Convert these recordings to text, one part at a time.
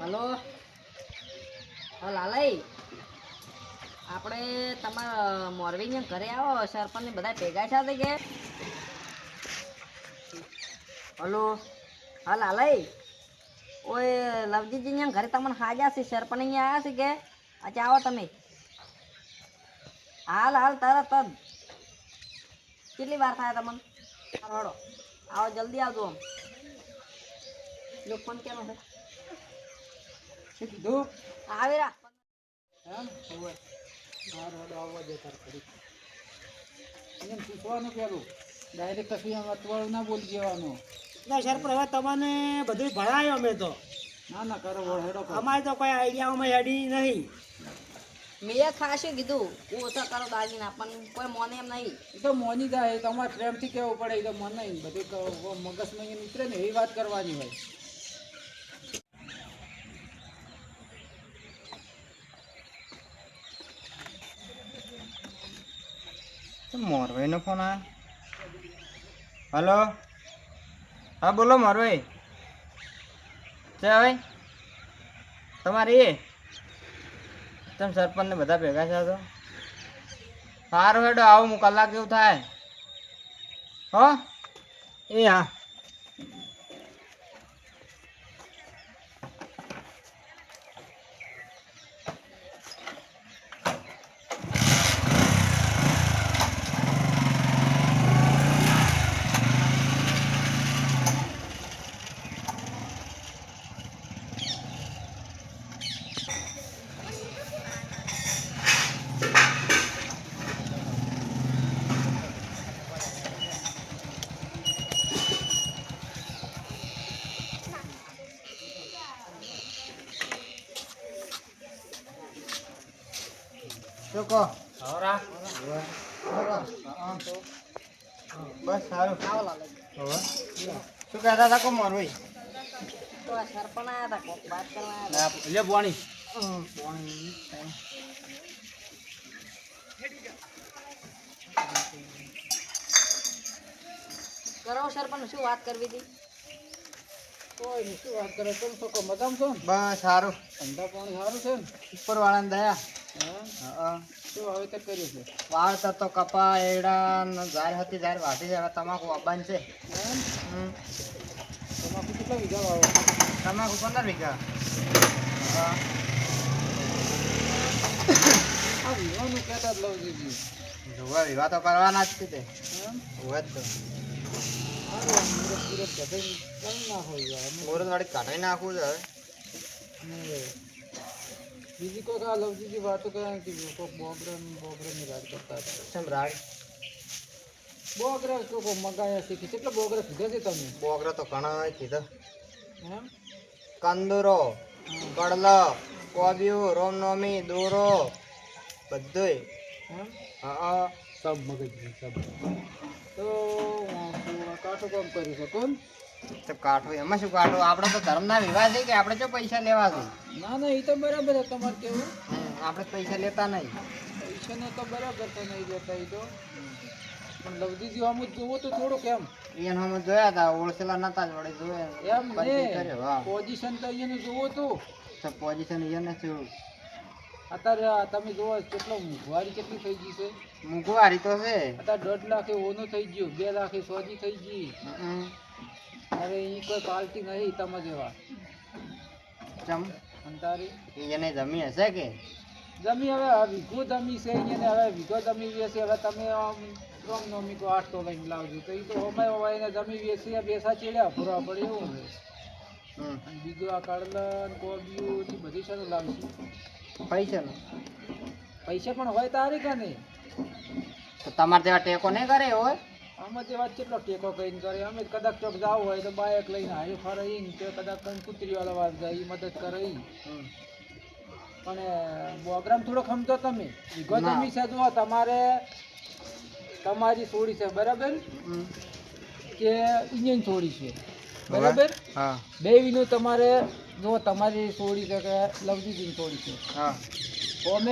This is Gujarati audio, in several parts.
હલો? હા લાલાઈ. આપણે તમારા મોરબી ઘરે આવો સરપંચ બધા ભેગા તે કે હલો? હા, લાલાઈ. ઓય લવજીજી ને ઘરે તમને હાજર છે, સરપંચ અહીંયા આવ્યા છે કે? અચ્છા, આવો તમે. હાલ હાલ, તરત જ. કેટલી વાર થાય તમને? હળો આવો, જલ્દી આવજો આમ. લોકો ફોન કેનો છે? શું કીધું? આવી એમ હોવે મારો હડો આવવા દે તાર ખરી એને પૂછવાનું પેલું. ડાયરેક્ટ કશું એમ અટવાળું ના બોલી જવાનું ના સર પણ હવે તમને બધું ભણાયો અમે તો. ના ના કરો હેડો. અમારે તો કોઈ આઈડિયામાં હેડી નહીં. મેં ખાસું કીધું? ઓછા કરો દાગીના પણ કોઈ મોને એમ નહીં. એ તો મોની જાય તમારે પ્રેમથી કહેવું પડે એ તો મને નહીં. બધું મગજમાં નીકળે ને એવી વાત કરવાની હોય. મોરભાઈનો ફોન આ હલો હા, બોલો મોરભાઈ છે ભાઈ તમારે એ? તમે સરપંચને બધા ભેગા છે? તો સારું હેડો, આવું હું કલાક જેવું થાય. હો? એ હા. શું કહો હવરા બસ સારું. આવો લાલો હવે શું કહેતા હતા કો આવ્યા લે બોણી. કરો સરપંચ શું વાત કરવી હતી? કોઈ નહીં શું વાત કરો? તમે શું કહો મજામાં છો? બસ સારું. ધંધા પાણી સારું છે ને? ઉપરવાળાને દયા. હા હા શું વાવેતર કર્યું છે વાવતર તો કપા એડા ઝાડ હતી ઝાડ વાટી હવે તમાકુ વાવવાનું છે. તમાકુ કેટલા તમાકુ પંદર વીઘા આ વીઘાનું કહેતા જ લઉં દીધી જોવા વિવાહ તો કરવાના જ છે તે હોય જ તો મુહૂર્ત વાળી કાઢી નાખવું છે હવે બીજી કોઈ આ લવજીજી વાતો કરે કે કોઈક બોગરા ને બોગરાની રાડ કરતા હતા. કેમ રાડ? બોગરા લોકો મગાયા શીખી કેટલા બોગરા કીધા છે તમે? બોગરા તો ઘણા કીધા. એમ? કંદુરો કડલો કોબિયું રોમનોમી દોરો બધુંય. એમ? હા સબ મગજ સબ. તો હું કાઠું કામ કરી શકું તો કાઠું એમાં શું કાઠું? આપણે તો ધર્મના વિવાહ છે કે આપણે જો પૈસા લેવા છે? ના ના એ તો બરાબર છે તમારે કેવું? આપણે પૈસા લેતા નહીં. પૈસાને તો બરાબર તો નહીં દેતા એ તો. પણ લવજીજી આમ જોવો તો થોડુંક એમ. એને અમે જોયા હતા હોલસેલર નતા જ વળી જોયા. એમ પછી ને કર્યો હા. પોઝિશન તો અહીંયાનું જોવો તો. તો પોઝિશન એને શું? અત્યારે તમે જોવો કેટલો મોંઘવારી કેટલી થઈ ગઈ છે? મોંઘવારી તો છે. અત્યારે દોઢ લાખે ઓનું થઈ ગયું બે લાખે સોજી થઈ ગઈ. અરે ઈ કોઈ પાર્ટી નહીં તમે જેવા ચમ? અંતારી એને જમી હશે કે? જમી હવે વીઘો જમી છે એને હવે વીઘો જમી વેચી હવે તમે રોમ નોમી કો આઠ તો લઈને લાવજો. તો એ તો અમે હવે એને જમી વેચી બેસા ચેડ્યા પૂરા પડે એવું હોય. બીજું આ કાળલા ને બધી શાનું લાવશું. પૈસા નો? પૈસા પણ હોય તારી કે નહીં તો તમારે જેવા ટેકો નહીં કરે હોય આમાં તે વાત કેટલો ટેકો કરીને કરે? અમે કદાચ ચોક જાવ હોય તો બાઇક લઈને હારી ફરે તે કદાચ કંઈ કૂતરીવાળા વાત જાય એ મદદ કરે ઈ. પણ બોગ્રામ થોડો ખમતો તમે. ના. છે જો તમારે તમારી છોડી છે બરાબર? કે ઇન્જિન છોડી છે. બરાબર? હા. બે વીનું તમારે જો તમારી છોડી છે કે લવજીજીની છોડી છે. હા.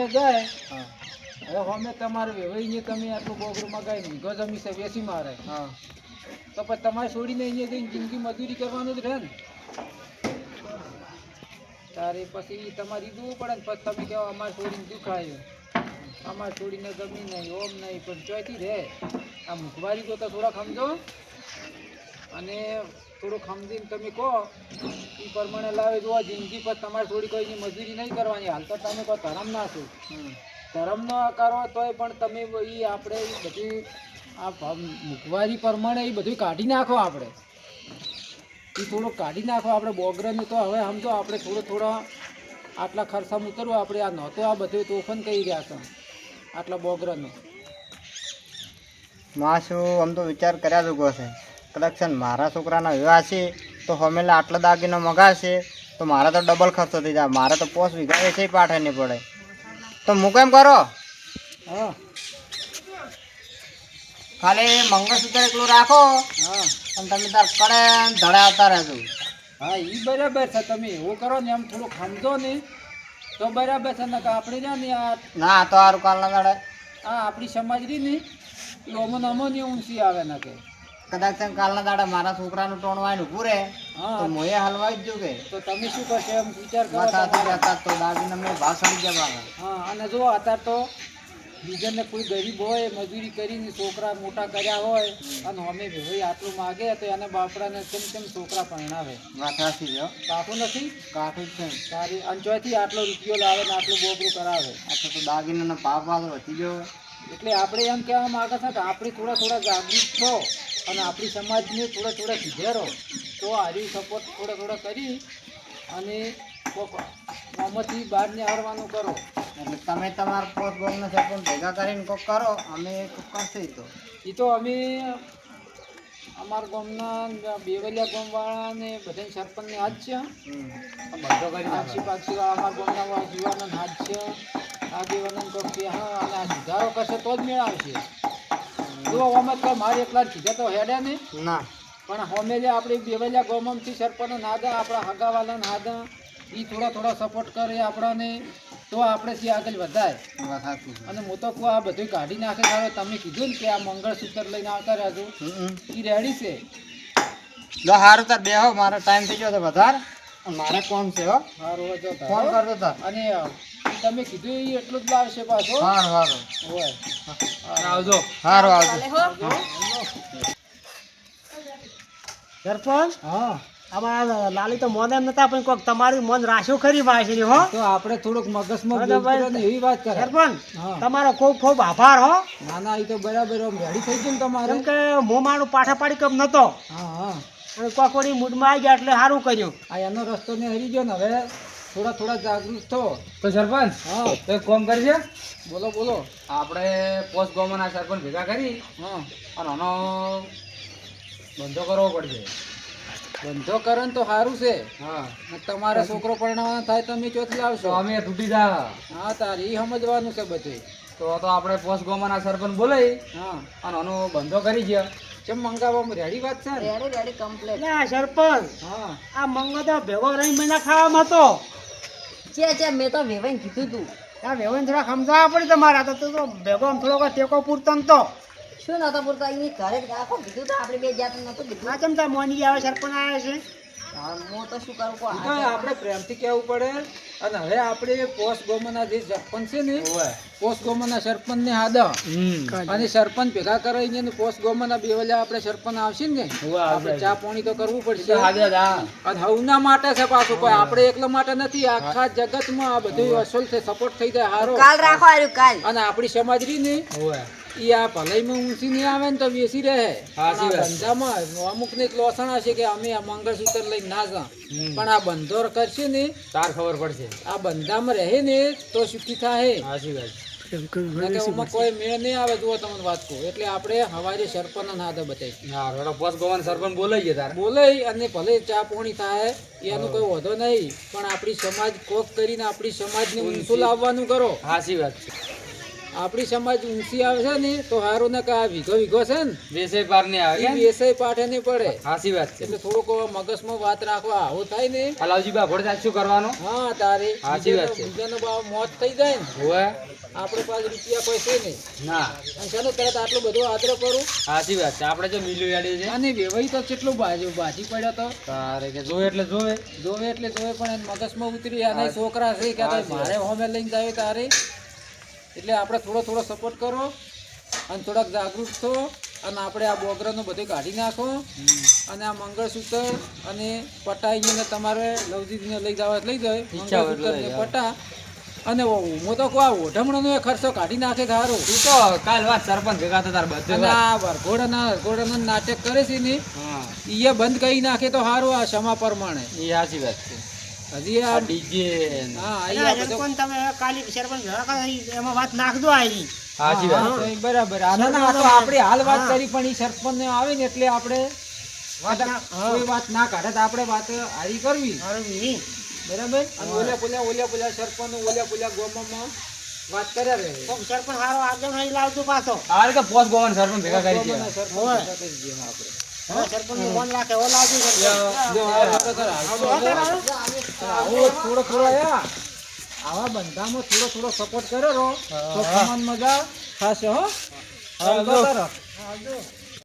જાય હા. હવે હોમે તમારે વેવાઈને તમે આટલું બોગરું મગાવી વીઘો જમી છે વેચી મારે. હા. તો પછી તમારે છોડીને અહીંયા જઈને જિંદગી મજૂરી કરવાનું જ રહે ને. તારે પછી તમારે દૂર પડે ને પછી તમે કહો અમારે છોડીને દુખાયું અમારે છોડીને ગમી નહીં ઓમ નહીં પણ ચોથી રહે. આ મુખવારી તો થોડા સમજો. અને થોડું સમજીને તમે કહો એ પ્રમાણે લાવે જો જિંદગી પર તમારે થોડી કોઈની મજૂરી નહીં કરવાની હાલ તો તમે કોઈ ધરમ ના છો. ધરમ ન કરો તોય પણ તમે એ આપણે બધી આ મુખવારી પ્રમાણે એ બધું કાઢી નાખો આપણે. એ થોડું કાઢી નાખો આપણે બોગરાનું તો હવે સમજો આપણે થોડો થોડો આટલા ખર્ચામાં ઉતરવું, આપણે આ નહોતો આ બધું તોફાન કહી રહ્યા છે આટલા બોગરાનું. માં શું આમ તો વિચાર કર્યા જુગો છે. કલેક્શન મારા છોકરાના વિવાહ છે, તો હમેલા આટલા દાગીનો મગાશે તો મારે તો ડબલ ખર્ચો થઈ જાય. મારે તો પોસ વીઘા છે પાઠે નહીં પડે. તો હું કેમ કરો? હા. ખાલી મંગળસૂત્ર એકલું રાખો હા. અને તમે તાર કડે ધડાવતા રહેજો. હા એ બરાબર છે. તમે એવું કરો ને એમ થોડું સમજો ને તો બરાબર છે. ને આપણે રહ્યા ને આ ના તો સારું કાલના દાડે. હા આપણી સમાજ રહી ને એ અમન અમોની ઊંચી આવે ને કે કદાચ કાલના દાડા મારા છોકરાનું ટોણવાય ઊભું રહે તો મોએ હલવાઈ જ કે તો તમે શું કરશો એમ વિચાર કરો તમારે. તો દાગીના મેં ભાષણ સડી જવા હા અને જો અત્યારે તો બીજાને કોઈ ગરીબ હોય મજૂરી કરીને છોકરા મોટા કર્યા હોય અને અમે ભાઈ આટલું માગે તો એને બાપડાને કેમ કેમ છોકરા પરણાવે? માથાથી કાઠું નથી? કાઠું છે. તારી અંચોયથી આટલો રૂપિયો લાવે ને આટલું બોબરું કરાવે. આટલું તો દાગીનાનો ભાવ ભાવ વધી ગયો. એટલે આપણે એમ કહેવા માગે છે કે આપણે થોડા થોડા જાગૃત છો. અને આપણી સમાજને થોડા થોડા સુધારો. તો આરી સપોર્ટ થોડા થોડા કરી અને આમાંથી બહાર નીકળવાનું કરો. એટલે તમે તમારા પોત ગોમના પણ ભેગા કરીને કોક કરો અમે કોક કરશે તો. એ તો અમે અમારા ગામના બેવલિયા ગામવાળા ને બધા સરપંચને હાથ છે. બધો કરી આક્ષી પાછી અમારા ગામના જીવાના હાથ છે. આગેવાનો કોક કે હા અને આ સુધારો કરશે તો જ મેળ આવશે. જો અમે તો મારે એકલા જ કીધા તો હેડે ને ના. પણ હોમેલે આપણે બેવલિયા ગામમાંથી સરપંચ નાદા આપણા હગાવાલા નાદા એ થોડા થોડા સપોર્ટ કરે આપણાને તો આપણે થી આગળ વધાય. અને હું તો કહું આ બધું કાઢી નાખે સારું તમે કીધું ને કે આ મંગળસૂત્ર લઈને આવતા રહેજો. એ રેડી છે? લો હારું તાર બેહો મારો ટાઈમ થઈ ગયો છે વધારે. મારે કોણ છે હો? સારું ફોન. તાર? અને તમે કીધું એ એટલું જ લાવશે પાછો. સારું સારું હોય. આવજો. સારું આવજો. સરપંચ? હા. અમારા લાલી તો મોન એમ નતા પણ કોક તમારી મન રાખ્યું ખરી ભાઈ હો. તો આપણે થોડુંક મગજમાં એવી વાત કરે. સરપંચ હા. તમારો ખૂબ ખૂબ આભાર હો. ના ના એ તો બરાબર. રેડી થઈ ગયું ને તમારે? કેમ કે હું મારું પાઠા પાડી કમ નતો. હા હા. અને કોકોડી મૂડમાં આવી ગયા એટલે સારું કર્યું. આ એનો રસ્તો ને હરી ગયો ને હવે. થોડા થોડા જાગૃત થો. તો સરપંચ હા. તો એક કામ કરજે. બોલો બોલો. આપણે પોસ્ટ ગોમાંના સરપંચ ભેગા કરી હા. અને આનો ધંધો કરવો પડશે. ધંધો કરે તો સારું છે. હા. ને તમારે છોકરો પરણાવવાનો થાય તમે ચોથી તો આવશો અમે તૂટી જા હા તારે એ સમજવાનું છે બધું. તો તો આપણે પોસ્ટ ગોમાંના સરપંચ બોલાવી હા. અને આનો બંધો કરી ગયા. કેમ મંગાવવામાં રેડી વાત છે રેડી રેડી કમ્પ્લેટ ના સરપંચ. હા. આ મંગો તો ભેગો રહી મહિના ખાવામાં હતો. છે છે મેં તો વેવાઈને કીધું તું. આ વેવાઈને થોડા સમજાવવા પડે તમારા. તો તું તો ભેગો આમ થોડોક ટેકો પૂરતો ન તો. શું નતો પૂરતો? અહીં ઘરે જ રાખો. કીધું તો આપણે બે જાત નતું કીધું. આ ચમતા મોની આવે સરપંચ આવે છે? હા, હું તો શું કરું કહો આપણે પ્રેમથી કહેવું પડે. અને હવે આપણે પોસ્ટ ગોમના જે સરપંચ છે ને પોસ્ટ ગોમના સરપંચ ને હાદા અને સરપંચ ભેગા કરાવીને પોસ્ટ ગોમના બેવલ્યા આપણે સરપંચ આવશે ને આપણે ચા પાણી તો કરવું પડશે. અને હવના માટે છે પાછું કોઈ આપણે એકલા માટે નથી આખા જગતમાં આ બધું અસલ છે સપોર્ટ થઈ જાય હારો. કાલ રાખો કાલ. અને આપણી સમાજ રહી ને ઈ આ ભલાઈમાં ઊંચી નહીં આવે ને તો બેસી રહે. ધંધામાં અમુક ને લોસણ હશે કે અમે આ મંગળસૂત્ર લઈને ના જા પણ આ બંધોર કરશે ને તાર ખબર પડશે. આ બંધામાં રહે ને તો સુખી થાય સાચી વાત. કોઈ મેળ નહીં આવે જુઓ તમને વાત કહું. એટલે આપણે હવારે સરપંચ ના હાથે બતાવી સરપંચ બોલાવીએ તાર. બોલે અને ભલે ચા પોણી થાય એનો કોઈ વધો નહીં. પણ આપણી સમાજ કોક કરીને આપણી સમાજને ઊંચું લાવવાનું કરો. સાચી વાત છે. આપણી સમાજ ઊંચી આવે છે ને તો હારો ને આ વીઘો વીઘો છે ને વેસાઈ પાર ને? આવે વેસાઈ પાઠે નહીં પડે. હાસી વાત છે. એટલે થોડુંક મગજમાં વાત રાખવા આવું થાય ને. હલાવજી બા ભોળ સાચું કરવાનું? હા તારે. હાસી વાત છે. બીજાનો ભાવ મોત થઈ જાય ને. હોવે? આપણે પાસે રૂપિયા પૈસે નહીં. ના. અને ચાલો તરત આટલો બધો આદરો કરું? હાસી વાત છે. આપણે જો મિલું યાડી છે. અને વેવાઈ તો કેટલું બાજુ બાજી પડ્યો તો. તારે કે જોવે એટલે જોવે. જોવે એટલે જોવે પણ મગજ મગજમાં ઉતરી અને છોકરા છે કે મારે હોમે લઈને જાય તારે. એટલે આપણે થોડો થોડો સપોર્ટ કરો અને થોડાક જાગૃત થો અને આપણે આ બોગરાનું બધું કાઢી નાખો. અને આ મંગળસૂત્ર અને પટાઈ અહીંયા તમારે લવજીને લઈ જવા લઈ જાય. ઈચ્છા એટલે મંગળસૂત્ર ને લઈ જાઓ. પટા. અને હું તો કહું આ ઓઢમણાનો એ ખર્ચો કાઢી નાખે સારું તું તો કાલ વાત સરપંચ ભેગા થતા તાર બધે અને. આ વરઘોડાના વરઘોડાના નાટક કરે છે ને એ બંધ કરી નાખે તો સારું આ ક્ષમા પ્રમાણે. એ સાચી વાત છે. હજી આ ડીજે હા તમે કાલી કરો, એમાં વાત નાખજો આની. સાચી વાત હા, છે. તો બરાબર. આ ના, ના, તો આપણે હાલ વાત કરી પણ ઈ સરપંચ ને આવે ને એટલે આપણે વાત ના- કોઈ વાત ના કાઢે તો આપણે વાત હારી કરવી. બરાબર? અને ઓલ્યા પોલ્યા ઓલ્યા પોલ્યા સરપંચ ને ઓલ્યા પોલ્યા ગામમાં વાત કર્યા રે સરપંચ હારો આગળ નહીં લાવજો પાછો. આ રીતે પોસ ગોવન સરપંચ ભેગા કરી દે સરપંચ કરી આપણે. થોડો થોડો આવા બંધામાં થોડો થોડો સપોર્ટ કર્યો તો મજા થશે હો.